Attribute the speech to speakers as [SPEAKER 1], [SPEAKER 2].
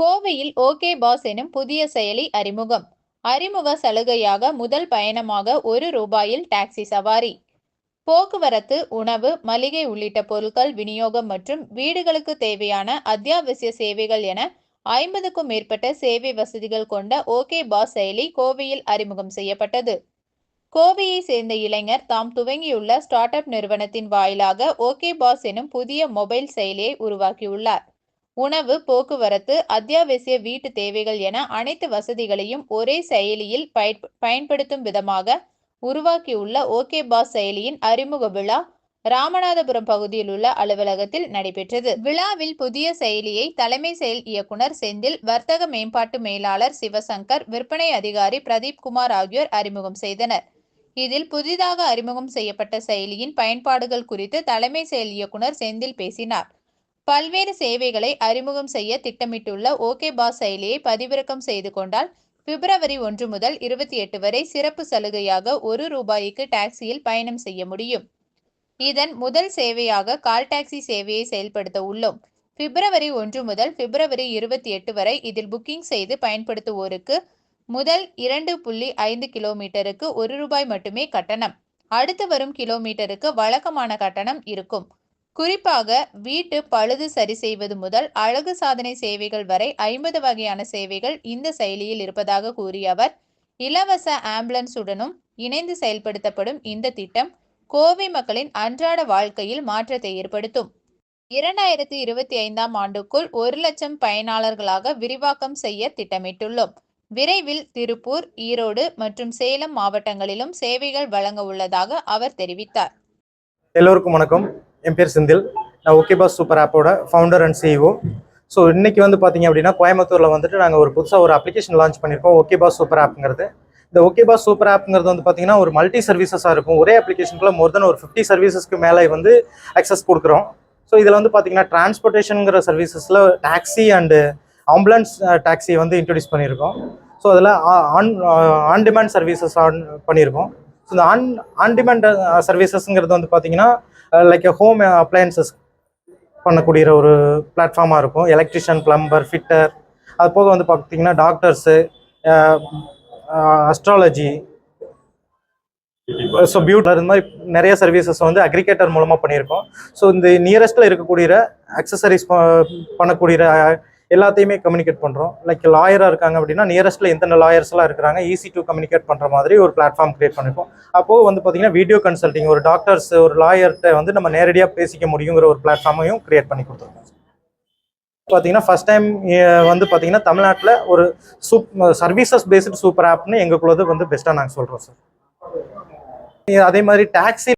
[SPEAKER 1] கோவையில் okay pass எனும் புதிய செயலி அறிமுகம். அறிமுக சலுகையாக முதல் பயணமாக ஒரு ரூபாயில் டாக்ஸி சவாரி. போக்குவரத்து உணவு மளிகை உள்ளிட்ட பொருட்கள் விநியோகம் மற்றும் வீடுகளுக்கு தேவையான அத்தியாவசிய சேவைகள் என ஐம்பதுக்கும் மேற்பட்ட சேவை வசதிகள் கொண்ட ஓகே பாஸ் செயலி கோவையில் அறிமுகம் செய்யப்பட்டது. கோவையை சேர்ந்த இளைஞர் தாம் துவங்கியுள்ள ஸ்டார்ட் அப் நிறுவனத்தின் வாயிலாக ஓகே பாஸ் எனும் புதிய மொபைல் செயலியை உருவாக்கியுள்ளார். உணவு போக்குவரத்து அத்தியாவசிய வீட்டு தேவைகள் என அனைத்து வசதிகளையும் ஒரே செயலியில் பயன்படுத்தும் விதமாக உருவாக்கியுள்ள ஓகே பாஸ் செயலியின் அறிமுக விழா ராமநாதபுரம் பகுதியில் உள்ள அலுவலகத்தில் நடைபெற்றது. விழாவில் புதிய செயலியை தலைமை செயல் இயக்குனர் செந்தில் வர்த்தக மேம்பாட்டு மேலாளர் சிவசங்கர் விற்பனை அதிகாரி பிரதீப் குமார் ஆகியோர் அறிமுகம் செய்தனர். இதில் புதிதாக அறிமுகம் செய்யப்பட்ட செயலியின் பயன்பாடுகள் குறித்து தலைமை செயல் இயக்குனர் செந்தில் பேசினார். பல்வேறு சேவைகளை அறிமுகம் செய்ய திட்டமிட்டுள்ள ஓகே பாஸ் செயலியை பதிவிறக்கம் செய்து கொண்டால் பிப்ரவரி ஒன்று முதல் இருபத்தி எட்டு வரை சிறப்பு சலுகையாக ஒரு ரூபாய்க்கு டாக்ஸியில் பயணம் செய்ய முடியும். இதன் முதல் சேவையாக கால் டாக்ஸி சேவையை செயல்படுத்த உள்ளோம். பிப்ரவரி ஒன்று முதல் பிப்ரவரி இருபத்தி எட்டு வரை இதில் புக்கிங் செய்து பயன்படுத்துவோருக்கு முதல் இரண்டு புள்ளி ஐந்து கிலோமீட்டருக்கு ஒரு ரூபாய் மட்டுமே கட்டணம். அடுத்து வரும் கிலோமீட்டருக்கு வழக்கமான கட்டணம் இருக்கும். குறிப்பாக வீட்டு பழுது சரி செய்வது முதல் அழகு சாதனை சேவைகள் வரை ஐம்பது வகையான சேவைகள் இந்த செயலியில் இருப்பதாக கூறிய அவர் இலவச ஆம்புலன்ஸுடனும் இணைந்து செயல்படுத்தப்படும் இந்த திட்டம் கோவை மக்களின் அன்றாட வாழ்க்கையில் மாற்றத்தை ஏற்படுத்தும். இரண்டாயிரத்தி இருபத்தி ஐந்தாம் ஆண்டுக்குள் ஒரு லட்சம் பயனாளர்களாக விரிவாக்கம் செய்ய திட்டமிட்டுள்ளோம். விரைவில் திருப்பூர் ஈரோடு மற்றும் சேலம் மாவட்டங்களிலும் சேவைகள் வழங்க உள்ளதாக அவர் தெரிவித்தார்.
[SPEAKER 2] எல்லோருக்கும் வணக்கம். என் பேர் செந்தில். நான் ஓகே பாஸ் சூப்பர் ஆப்போட ஃபவுண்டர் அண்ட் சிஇஓ ஸோ இன்றைக்கி வந்து பார்த்தீங்க அப்படின்னா கோயம்புத்தூரில் வந்துட்டு நாங்கள் ஒரு புதுசாக ஒரு அப்ளிகேஷன் லான்ச் பண்ணியிருக்கோம் ஓகே பாஸ் சூப்பர் ஆப்ங்கிறது. இந்த ஓகே பாஸ் சூப்பர் ஆப்ங்கிறது வந்து பார்த்தீங்கன்னா ஒரு மல்டி சர்வீசஸாக இருக்கும். ஒரே அப்ளிகேஷனுக்குள்ள மோர் தென் ஒரு ஃபிஃப்டி சர்வீசஸ்க்கு மேலே வந்து அக்சஸ் கொடுக்குறோம். ஸோ இதில் வந்து பார்த்தீங்கன்னா டிரான்ஸ்போர்ட்டேஷனுங்கிற சர்வீசஸில் டாக்ஸி அண்டு ஆம்புலன்ஸ் டாக்ஸி வந்து இன்ட்ரடியூஸ் பண்ணியிருக்கோம் ஸோ அதில் on on demand services on பண்ணியிருக்கோம் ஸோ இந்த ஆன் ஆன் டிமாண்ட் சர்வீசஸ்ங்கிறது வந்து பார்த்தீங்கன்னா லைக் ஹோம் அப்ளையன்சஸ் பண்ணக்கூடிய ஒரு பிளாட்ஃபார்மாக இருக்கும். எலக்ட்ரிஷியன் பிளம்பர் ஃபிட்டர் அது போக வந்து பார்த்தீங்கன்னா டாக்டர்ஸு அஸ்ட்ராலஜி ஸோ பியூட்டி இந்த மாதிரி நிறைய சர்வீசஸ் வந்து அக்ரிகேட்டர் மூலமாக பண்ணியிருக்கோம். ஸோ இந்த நியரஸ்ட்டில் இருக்கக்கூடிய அக்சசரிஸ் பண்ணக்கூடிய எல்லாத்தையுமே கம்யூனிகேட் பண்ணுறோம் லைக் லாயராக இருக்காங்க அப்படின்னா நியரஸ்ட்டில் எந்தெந்த லாயர்ஸ்லாம் இருக்கிறாங்க ஈஸி டு கம்யூனிகேட் பண்ணுற மாதிரி ஒரு பிளாட்ஃபார்ம் கிரியேட் பண்ணியிருக்கோம் அப்போது வந்து பார்த்தீங்கன்னா வீடியோ கன்சல்ட்டிங் ஒரு டாக்டர்ஸ் ஒரு லாயர்கிட்ட வந்து நம்ம நேரடியாக பேசிக்க முடியுங்கிற ஒரு பிளாட்ஃபார்மையும் கிரியேட் பண்ணி கொடுத்துருக்கோம். பார்த்தீங்கன்னா ஃபஸ்ட் டைம் வந்து பார்த்தீங்கன்னா தமிழ்நாட்டில் ஒரு சூப் சர்வீசஸ் பேஸ்டு சூப்பர் ஆப்னு எங்களுக்குள்ளது வந்து பெஸ்ட்டாக நாங்கள் சொல்கிறோம் சார் அதே மாதிரி டாக்ஸி